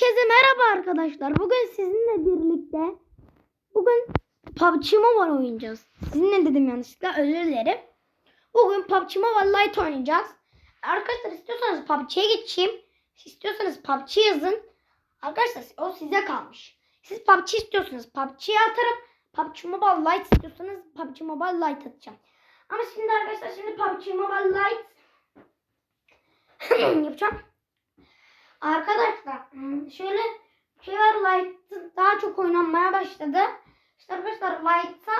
Herkese merhaba arkadaşlar. Bugün sizinle birlikte bugün PUBG Mobile oynayacağız. Sizinle dedim yanlışlıkla özür dilerim. Bugün PUBG Mobile Lite oynayacağız. Arkadaşlar istiyorsanız PUBG'ye geçeyim. İstiyorsanız PUBG yazın. Arkadaşlar o size kalmış. Siz PUBG istiyorsanız PUBG'ye atarım. PUBG Mobile Lite istiyorsanız PUBG Mobile Lite atacağım. Ama şimdi arkadaşlar şimdi PUBG Mobile Lite yapacağım. Arkadaşlar şöyle şey var Light'ı daha çok oynanmaya başladı. İşte arkadaşlar Light'a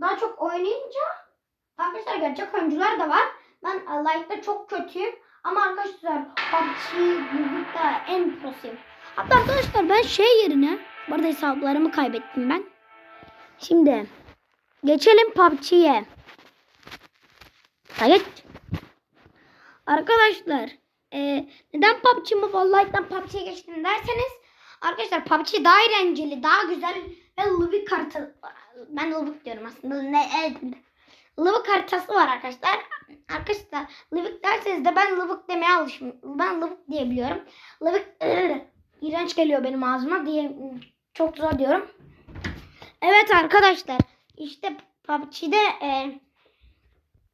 daha çok oynayınca arkadaşlar gerçek oyuncular da var. Ben e, Light'ta çok kötüyüm. Ama arkadaşlar PUBG Müzik'te en prosuyum. Hatta arkadaşlar ben şey yerine bu arada hesaplarımı kaybettim ben. Şimdi geçelim PUBG'ye. Hayır. Arkadaşlar e, neden PUBG Mobile Lite'dan PUBG'ye geçtim derseniz arkadaşlar PUBG daha eğlenceli, daha güzel ve Lubik haritası ben Lubik diyorum aslında ne evet. Lubik haritası var arkadaşlar. Arkadaşlar Lubik derseniz de ben Lubik demeye alışım. Ben Lubik diyebiliyorum. Lubik iğrenç geliyor benim ağzıma diye çok zor diyorum. Evet arkadaşlar işte PUBG'de e,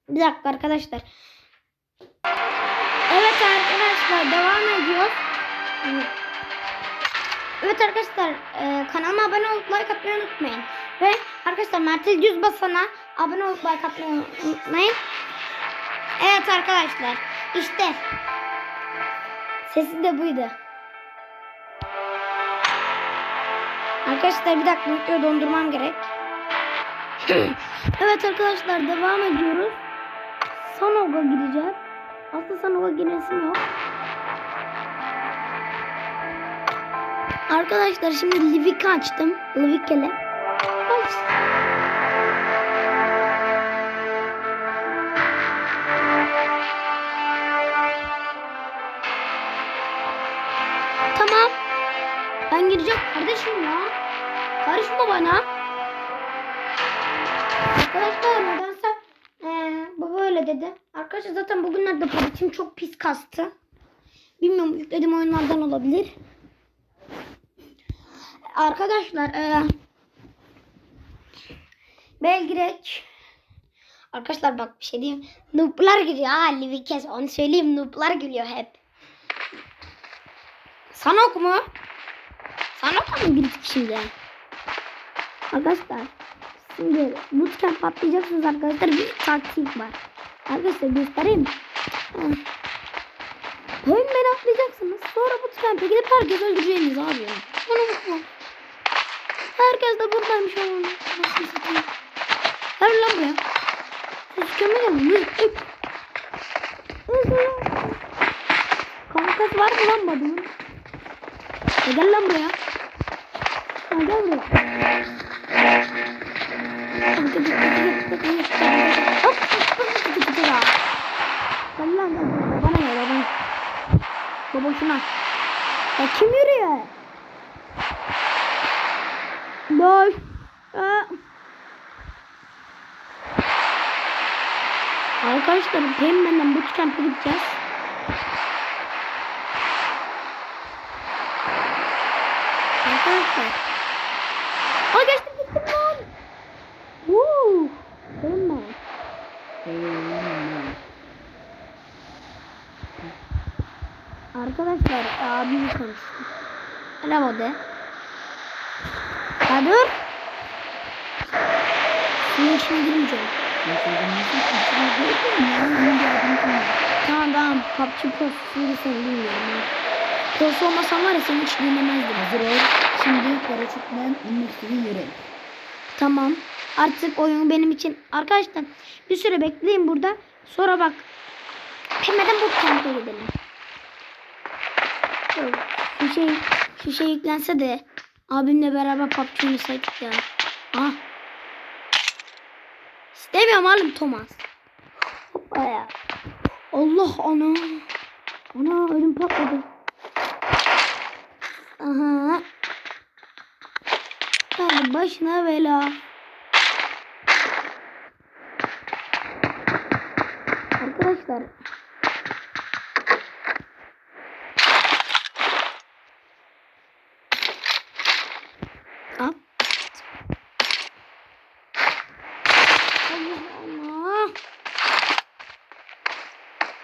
bir dakika arkadaşlar. Evet arkadaşlar devam ediyor. Evet arkadaşlar e, kanalıma abone olup like atmayı unutmayın. Ve arkadaşlar Mertel Düz Basan'a abone olup like atmayı unutmayın. Evet arkadaşlar işte sesi de buydu. Arkadaşlar bir dakika videoyu dondurmam gerek. evet arkadaşlar devam ediyoruz. Sanoga gideceğiz. Aslında Sanoga giresim yok. Arkadaşlar şimdi Livik açtım. Livik'ele. Aç. Tamam. Ben gireceğim kardeşim ya. Karışma bana. Arkadaşlar zaten bugünlerde politim çok pis kastı. Bilmiyorum yüklediğim oyunlardan olabilir. Arkadaşlar ee, Belgrek Arkadaşlar bak bir şey diyeyim. Noob'lar gülüyor. Ha Livikes onu söyleyeyim. Noob'lar gülüyor hep. Sanok mu? Sanok mu girdik şimdi? Arkadaşlar Şimdi bootcamp patlayacaksınız arkadaşlar. Bir taktik var. Arkadaşlar göstereyim. Hemen atlayacaksınız. Sonra bootcamp'e gidip herkes öldüreceğiniz abi. Bunu unutma. Herkes de buradaymış oğlum. Nasıl satayım? Ver lan buraya. Bootcamp'e gelin. Kankas var mı lan badımın? E gel lan buraya. Ha, gel buraya. Hop. Gel lan gel. Bana gel bana. Babasına. Ya kim yürüyor? Boş. Aa. Arkadaşlar Pemben'den bootcamp'e gideceğiz. Arkadaşlar. Aa geçtim gittim lan. Woo. Pemben. Arkadaşlar abim konuştu. Merhaba de. Ya dur. Senin için girmeyeceğim. Tamam tamam. PUBG Pro şimdi seni bilmiyorum. ya. Prosu olmasam var ya seni hiç dinlemezdim. Hazır ol. Şimdi paraşütle inmek yere. Tamam. Artık oyun benim için. Arkadaşlar bir süre bekleyin burada. Sonra bak. Hemen bu kampta gidelim. Şu şey, şu şey yüklense de abimle beraber PUBG oynasaydık ya. Ah. İstemiyorum oğlum Thomas. Hoppa. Allah ana. Ana ödüm patladı. Aha. Hadi başına bela. Arkadaşlar Al. Allah.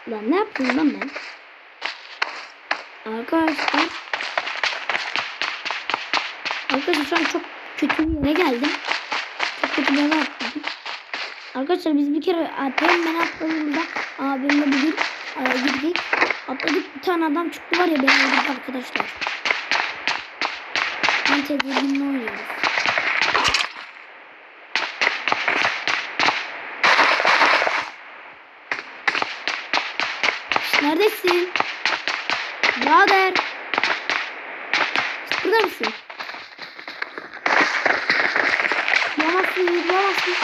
Lan ne yaptım lan ben? Arkadaşlar. Arkadaşlar şu an çok kötü bir yere geldim. Çok kötü bir yere atladım. Arkadaşlar biz bir kere atlayalım ben atladığımda abimle bir gün e, girdik. Atladık bir tane adam çıktı var ya beni öldürdü arkadaşlar. Ben tedirginle oynuyoruz. Neredesin? Birader. Burada mısın? Bulamazsın, bulamazsın.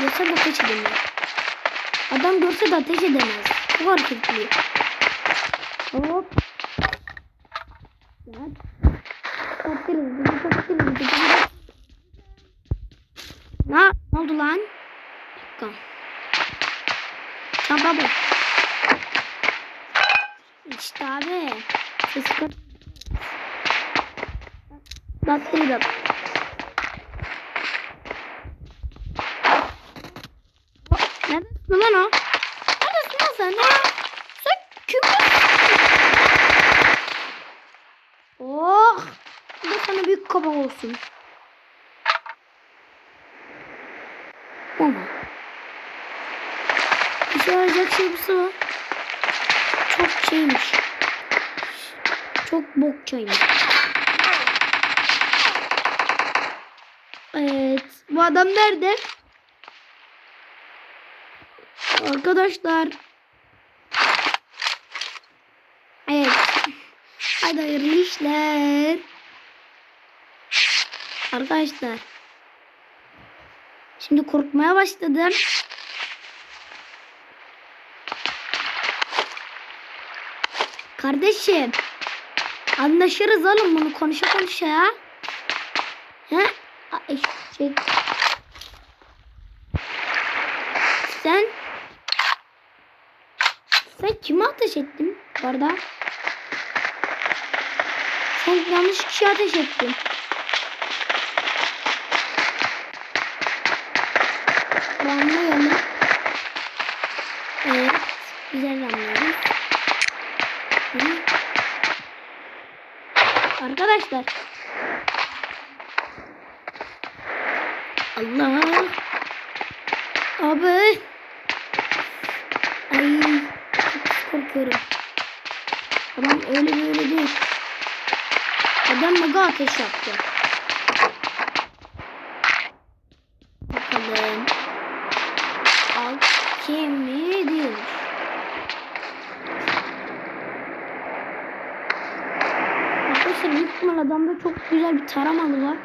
Görse de ateş edemiyor. Adam görse de ateş edemez. Çok hareketli. Hop. Gel. Kattırız, kattırız, kattırız. Ne? Ne oldu lan? Bir dakika. Bu. İşte abi. Ses kat. Dattırı da. Neredesin lan o? Neredesin lan sen ya? Sen kimsin? Oh! Bu da sana büyük kaba olsun. Ama. Şey bir var. Çok şeymiş. Çok bokçaymış. Evet. Bu adam nerede? Arkadaşlar. Evet. Hadi hayırlı işler. Arkadaşlar. Şimdi korkmaya başladım. Kardeşim. Anlaşırız oğlum bunu konuşa konuşa ya. He? Şey. Sen sen kime ateş ettin bu arada? Sen yanlış kişiye ateş ettin. Anlayalım. Evet. Güzel anlıyoruz. Hı. Arkadaşlar. Allah. Abi. Ay. Çok korkuyorum. Adam öyle böyle değil. Adam mega ateş yaptı. Bakalım. Al kimi değil. Arkadaşlar büyük ihtimal adamda çok güzel bir taramalı var.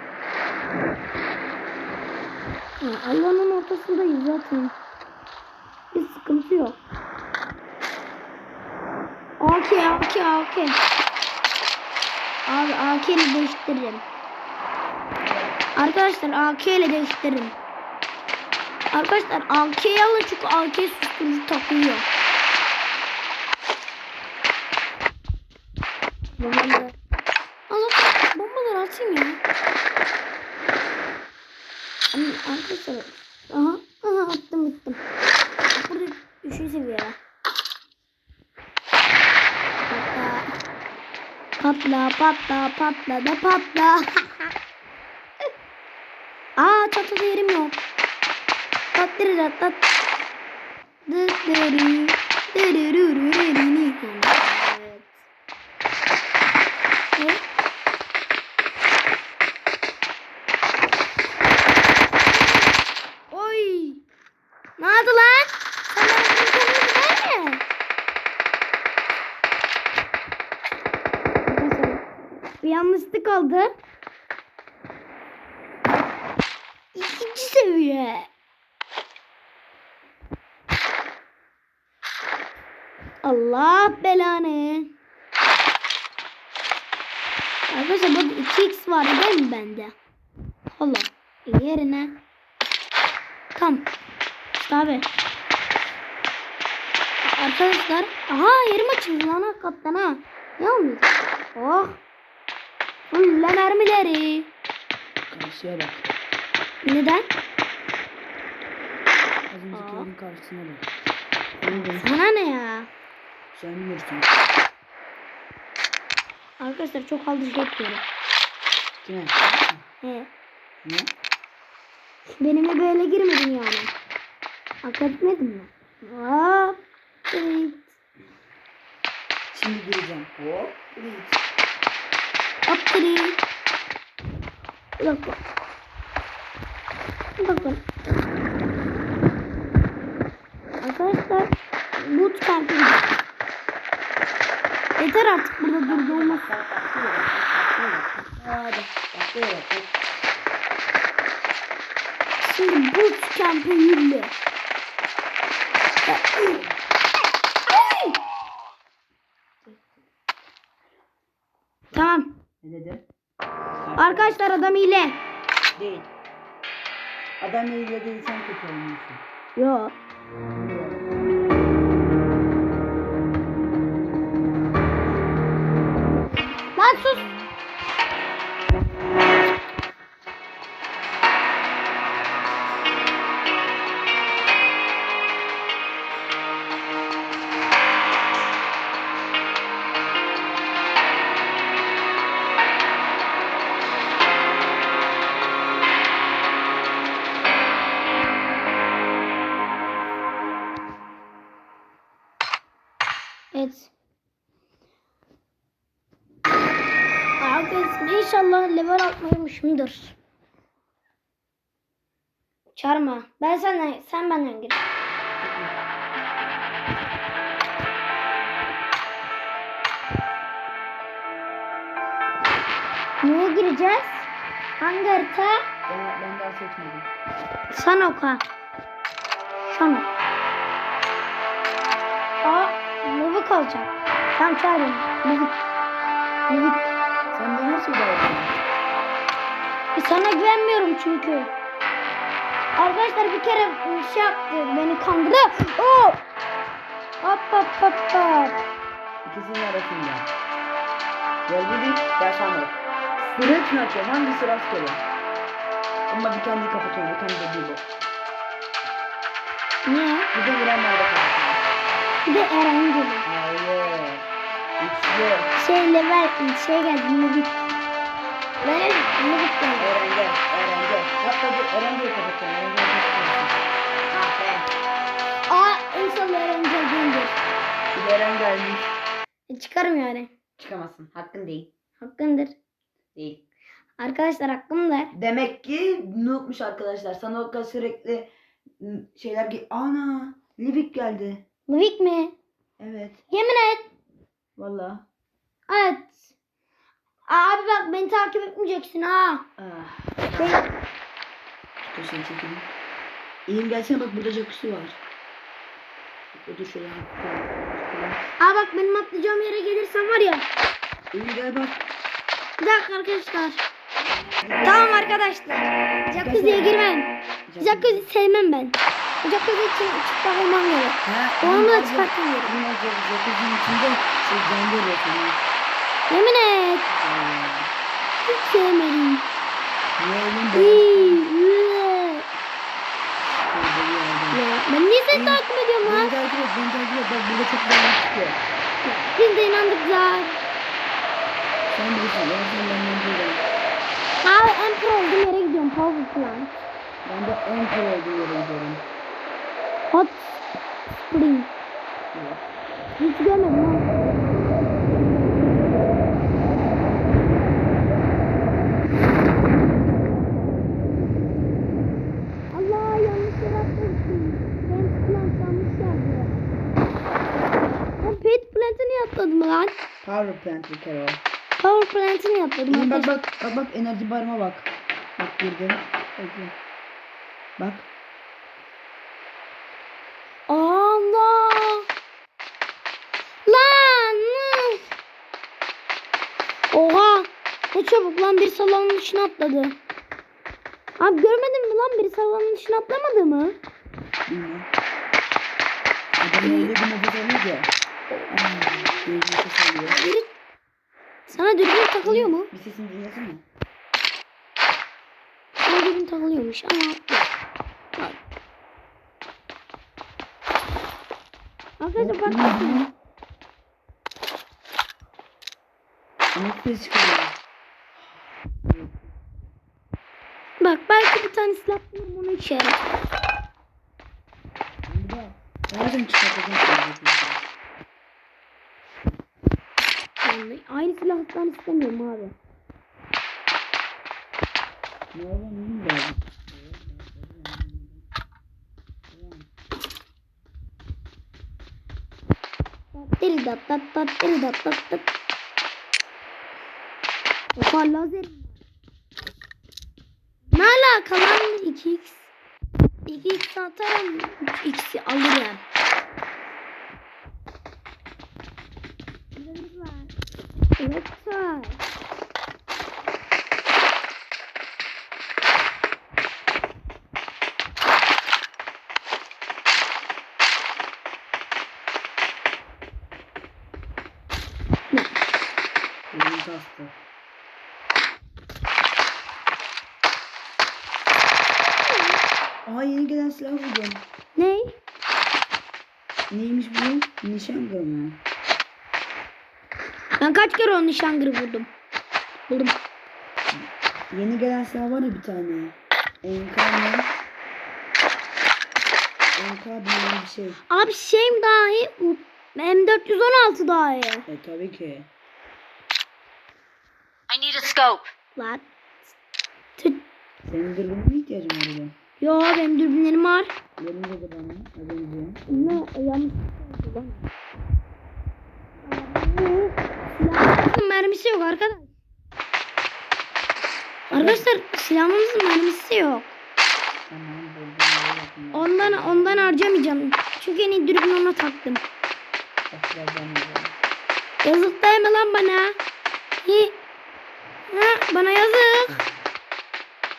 Allah'ın ortasındayız zaten. Bir sıkıntı yok. AK, AK, AK. Abi AK ile değiştiririm. Arkadaşlar AK ile değiştiririm. Arkadaşlar AK'yi alın çünkü AK susturucu takıyor. Bombaları. Allah bombaları atayım ya. Ama Arkadaşlar. Aha, aha attım attım. Burada üçüncü seviye. Patla. Patla patla patla da patla. Aa. Evet. Evet. Oy. Ne oldu lan? Sen bana bunu tanıyorsun değil mi? Arkadaşlar, Bir oldu. İkinci seviye. Allah belanı. Arkadaşlar burada 2x var değil mi bende? Allah. Yerine. Tam. Abi. Arkadaşlar. Aha yerim açıldı lan hakikaten ha. Ne olmuş? Oh. Fulle mermileri. Karşıya bak. Neden? Az önceki Aa. evin karşısına bak. Sana ne ya? sen bilirsin. Arkadaşlar çok aldırış etmiyorum. Kime? He. Ne? Benimle böyle girmedin yani. Hak etmedin mi? Hop. Şimdi gireceğim. Hop. Evet. Bir dakika. Bir dakika. Arkadaşlar bootcamp'e gidiyoruz. Yeter artık burada. Bak bak bak. Bak bak. Bak bak. bak. Şimdi bootcamp'e yürü. Tamam. Ne dedim? Arkadaşlar adam ile. Değil. Adam ile değil sen kötü oynuyorsun. Yo. Atmaymışımdır. Çarma. Ben senden, sen benden gir. Neye gireceğiz? Hangi harita? Ben, ben daha seçmedim. Sanoka. Sanok. Aa, Lüvük alacak. Tam çağırın. Lüvük. Lüvük. Sen de her şeyi Sana güvenmiyorum çünkü. Arkadaşlar bir kere şey yaptı. Beni kandırdı. Oo! Hop hop hop hop. İkisinin arasında. Yolculuk, yaşamak. Sürekli mi açıyorum? Hangisi rastgele? Ama bir kendi kapatıyorum, bir kendi de değil. Niye? Bir de vuranlarda kapatıyorum. Bir de Eren geliyor. Hayır. Üçlü. Şey level şey geldi. Lüvük. Level Lüvük geldi. Öğrenci, öğrenci. Hatta bir öğrenciyi kapatacağım, öğrenciyi kapatacağım. Ah be. Aa inşallah Eren geldiğindir. Bir de öğren gelmiş. E, çıkarım yani. Çıkamazsın, hakkın değil. Hakkındır. Değil. Arkadaşlar hakkımdır. Demek ki noobmuş arkadaşlar. Sana o kadar sürekli şeyler ge- Ana! Livik geldi. Lüvük mi? Evet. Yemin et. Valla. Evet. Abi bak beni takip etmeyeceksin ha. Ah. Ben... Dur seni çekeyim. İyiyim gelsene bak burada jacuzzi var. Dur şöyle. Aa bak benim atlayacağım yere gelirsen var ya. İyiyim gel bak. Bir dakika arkadaşlar. Tamam arkadaşlar. Jacuzziye girmem. Jacuzzi sevmem ben. Jacuzzi için çıplak olmam gerek. Onu da. Yine jacuzzi'nin içinde şey can geliyor sana. Yemin et. Hiç sevmedim. Niye elin İyi, beyaz? iyi. Şurada bir yerde. Ya, ben niye seni takip ediyorum Beni lan? takip et, beni takip et. Bak burada çok güzel çıkıyor. Biz de inandık zaten. Sen bilirsin, ben sen benden değil. Abi en pro olduğum yere gidiyorum. Power plant. Ben de en pro olduğu yere gidiyorum. Hot spring. Evet. Hiç görmedim ha. Allah yanlış yere atlamışım. Pet plant yanlış yerde. Ben pet atladım lan? Power plant bir kere o. Power plant'ı niye atladım? İyi bak bak bak bak enerji barıma bak. Bak girdim. Bak. Allah. Lan. Oha. Ne çabuk lan bir salonun içine atladı. Abi görmedin mi lan bir salonun içine atlamadı mı? Bilmiyorum. Adam öyle bir nefes alıyor ki. Bir alıyor. Sana dürbün takılıyor mu? Bir sesini dinlesene. Sana dürbün takılıyormuş ama bak. Arkadaşlar bak. Ama ses çıkarıyor. Bak belki bir tane silah bulurum onu de Nereden çıkartacağım seni? Yani aynı silahtan istemiyorum abi. Ne lazım? Diri dat dat dat diri dat dat dat. Oha lazer. Ne alaka lan 2x? 2x atarım 3x'i alırım. Evet var. Elim kastı. Aa yeni gelen silah buldum. Ne? Neymiş bu? Nişan mı? Ben kaç kere o nişangırı vurdum. Buldum. Yeni gelen silah var ya bir tane. Enka mı? Enka bir şey. Abi şeyim dahi M416 dahi. E tabii ki. I need a scope. Lan. Senin dürbününe mi ihtiyacın var benim? Yo benim dürbünlerim var. Yerinde de bana. Az önce. Ne? Yanlış. Silahımızın mermisi yok arkadaş. Arkadaşlar silahımızın mermisi yok. Ondan ondan harcamayacağım. Çünkü en iyi dürbün ona taktım. Yazık değil mi lan bana? Hi. Ha, bana yazık.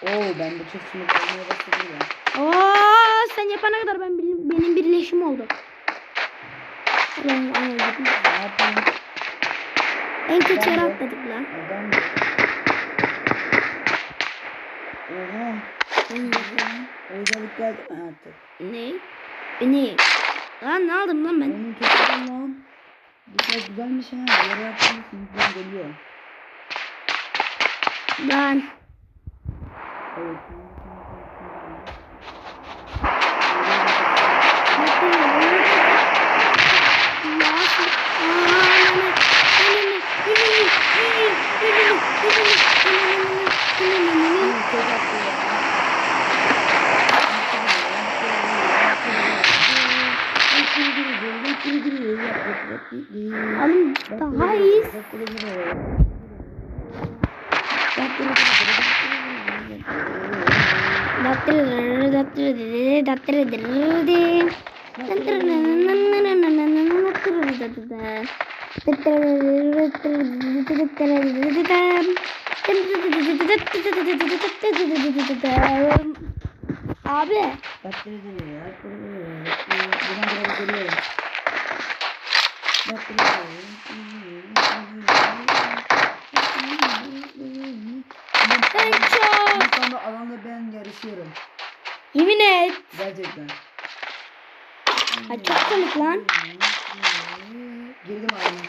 Oo ben bu çok sinir olmaya başladım ya. Oo, sen yapana kadar ben benim birleşim oldu. Ulan anladım. Ne yapayım? En kötü yere atladık lan. Oha. Oyuncalık geldi Ha, artık. Ne? Ne? Lan ne aldım lan ben? Onun kötü lan. Bu kadar güzelmiş ha. Yere yaptığımız sınıftan geliyor. Lan. Evet. Çok Oğlum daha iyiyiz. Abi ben çok Bu konuda alanda ben yarışıyorum. yemin et. Gerçekten. Ay çok komik lan. Girdim alana.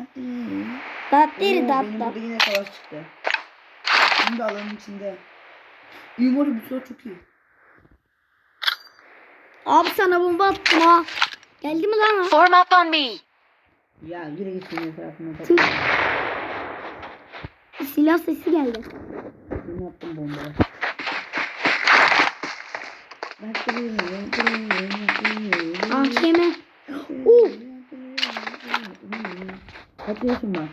Oo, dat Benim dat. burada yine savaş çıktı. Şimdi alanın içinde. Umarım bu sıra çok iyi. Abi sana bomba attım ha. Geldi mi lan o? Form up on me. Ya yürü git senin etrafına Tüh. Silah sesi geldi. Ben attım bombayı. Ben kırıyorum, ben kırıyorum, ben kırıyorum. AKM. Kaç yaşın var?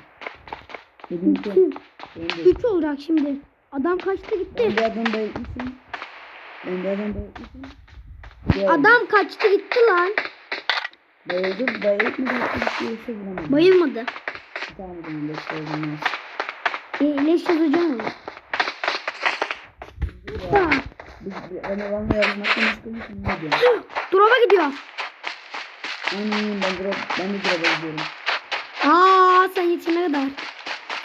Benim ki. Benim de. Üç olacak şimdi. Adam kaçtı Ben gitti. bir adam bayılmışım. Ben bir adam bayılmışım. Adam kaçtı gitti lan. Bayıldı, bayılıp mı da bir şey bulamadım. Bayılmadı. Bir tane de şey olmaz. E, leş yazacağım. Biz ben olanla yarışmaktan istemişim ne diyor? Drop'a gidiyor. Aynen ben drop, ben de drop'a gidiyorum. Aa sen yetişene kadar.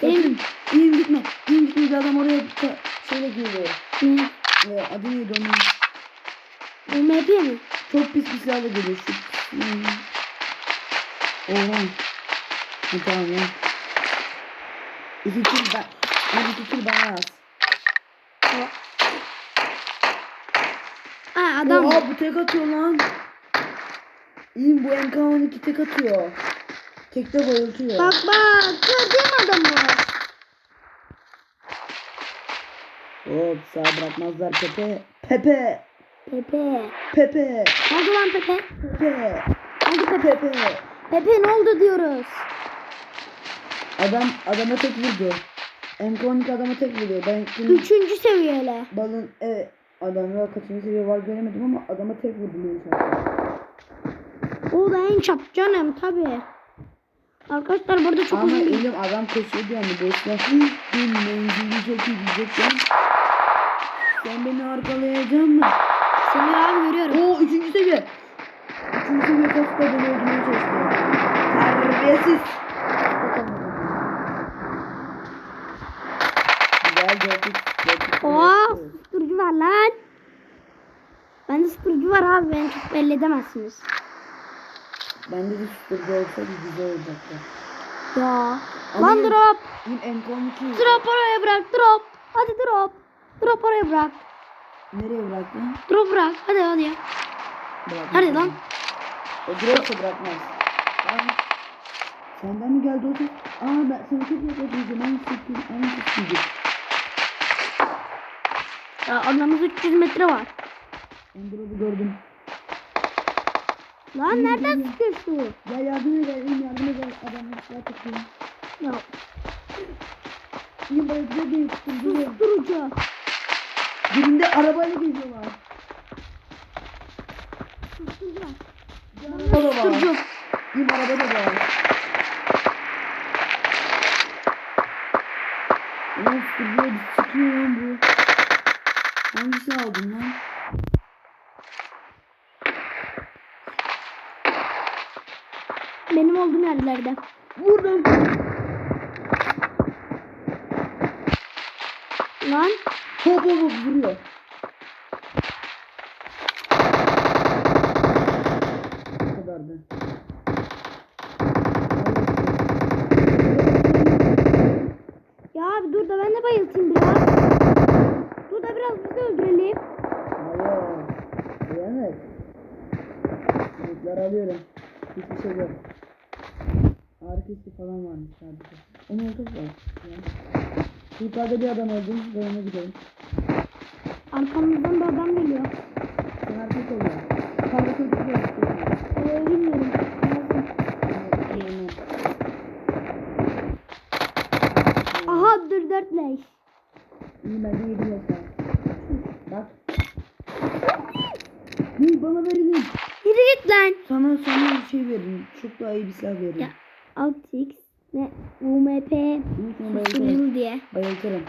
Sakın. İyiyim gitme. İyiyim gitme. Bir adam oraya ta- şeyle geliyor. Ne? Ee, adı neydi onun? UMP mi? Çok pis bir silahla geliyor. Şu. Hmm. Ha, tamam ya. İki kill ben. Hadi iki kill bana yaz. Ha adam. Oha bu tek atıyor lan. İyiyim bu MK12 tek atıyor. Tekte bayıltıyor. Bak bak. Gördün adamı. Hop sağ bırakmazlar Pepe. Pepe. Pepe. Pepe. Oldu lan Pepe? Pepe. Oldu Pepe. Pepe. Pepe ne oldu diyoruz. Adam adama tek vurdu. MK12 adama tek vuruyor. Ben şimdi Üçüncü seviyeli. balın evet adamlar kaçıncı seviye var göremedim ama adama tek vurdu Lewis O da en çap canım tabi. Arkadaşlar burada çok Ama uzun bir... elim adam koşuyordu yani boşuna. Benim menzili çok iyi diyecektim. Sen beni arkalayacaksın mı? Seni abi görüyorum. Oo üçüncü seviye. Seviye kasıkla beni öldürmeye çalışıyor. Terbiyesiz. Güzel gördük. Oha susturucu var lan. Bende susturucu var abi beni çok belli edemezsiniz. Bende de susturucu olsaydı güzel olacaktı. Ya. Ama Lan yine- drop. Yine M12. Drop oraya bırak drop. Hadi drop. Drop oraya bırak. Nereye bıraktın? Drop bırak. Hadi hadi ya. Bırakmaz. Hadi lan. O dropsa bırakmaz. Aa, senden mi geldi o ses? Aa ben seni çok yakaladım. Aynı sesim. Aynı sesiydi. Ya adamız 300 metre var. Drop'u gördüm. Lan nereden sıkıyorsun? Gel yardım eder. İyiyim yardım eder. Adamı silah tutuyor. Ya İyiyim bayılıyor değil. Tutuyor. susturucu. Birinde arabayla geziyorlar. Susturucu. Araba da var. İyiyim araba da var. Ulan tutuyor. Sıkıyor lan bu. Hangisini aldın lan? Benim olduğum yerlerde. Vurdum. Lan Hop hop hop vuruyor. Kadardı. ya abi dur da ben de bayıltayım biraz. Dur da biraz biz de öldürelim. Hayır. Uyanık. Bulutları alıyorum. Hiçbir şey yok. Arkası falan varmış sadece. Onun ortası var. Yani. Yukarıda bir adam öldüm. Ben ona gidelim. Arkamızdan bir adam geliyor. Sen arkası oluyor. Yukarıda çocuk var. Ee, bilmiyorum. Aha dur dört leş. İyi ben de. Bak. Ne bana verin. Yürü git lan. Sana sana bir şey verin. Çok daha iyi bir silah verin. Ya. 6x ne UMP susturucu diye. Bayıltırım.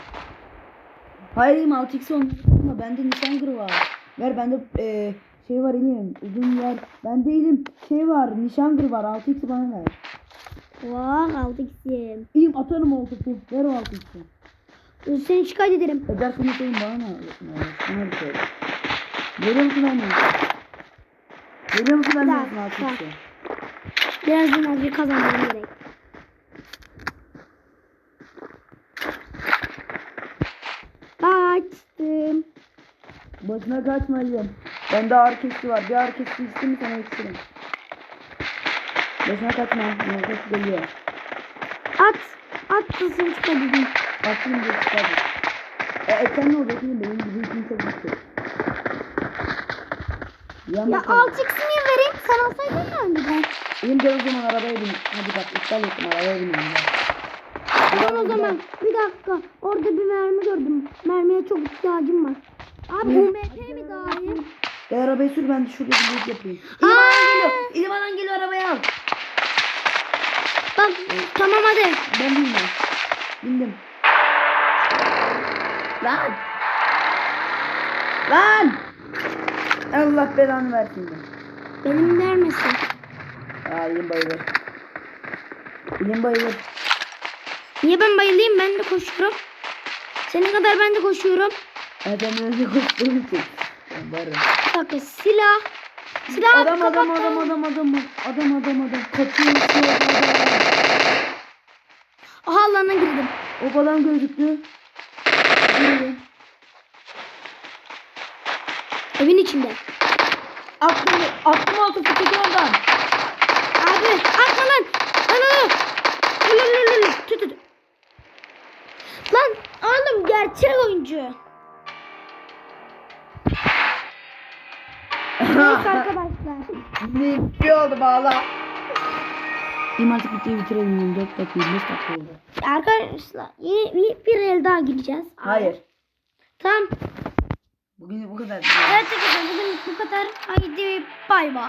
Hayır 6x olmuş ama bende nişangır var. Ver bende eee şey var elim uzun yer. Ben değilim şey var nişangır var 6x bana ver. Vah 6x'im. İyiyim atarım o topu. Ver o 6x'i. Dur seni şikayet ederim. Edersin atayım bana ne? Bana bir şey. Görüyor musun ben Görüyor musun ben Bir ne dakika. 6x'i? Biraz enerji kazanmam gerek. Kaçtım. Başına kaçma Ali'm. Bende ağır kesti var. Bir ağır kesti istedim sana isterim. Başına kaçma. Nefes geliyor. At. At da şikayet edeyim. Baktım bir çıkardı. E, ekran ne oldu? Benim gibi kimse gitti. Ya bakalım. 6x'i niye vereyim? Sen alsaydın ya önceden. Benim gel o zaman arabaya bin. Hadi bak iptal ettim arabaya ya. Ben o zaman bir dakika. Orada bir mermi gördüm. Mermiye çok ihtiyacım var. Abi? UMP mi daha iyi? E arabayı sür ben de şurada bir loot yapayım. İlim geliyor. İlim geliyor arabaya al. Bak tamam hadi. Ben bindim. Bindim. Lan. Lan. Allah belanı versin de. Benim vermesin. Aa ilim bayılır. İlim bayılır. Niye ben bayılayım? Ben de koşuyorum. Senin kadar ben de koşuyorum. Zaten önce koştuğum için. Varım. Dakika silah. Silah Adam adam kapattım. adam adam adam adam adam adam kaçıyor kaçıyor, adam. Aha alana girdim. O falan gözüktü. Girdi. Evin içinde. Aklım, aklım altı fıtık oradan. Abi atma lan. Lan. Tut tut. Lan oğlum gerçek oyuncu. Neyse arkadaşlar. ne bir oldu bağla. Benim artık videoyu bitirelim. 4 dakika 25 dakika oldu. Arkadaşlar yeni bir, bir el daha gireceğiz. Hayır. Tamam. Bugün bu kadar. Evet arkadaşlar bugün bu kadar. Haydi bay bay.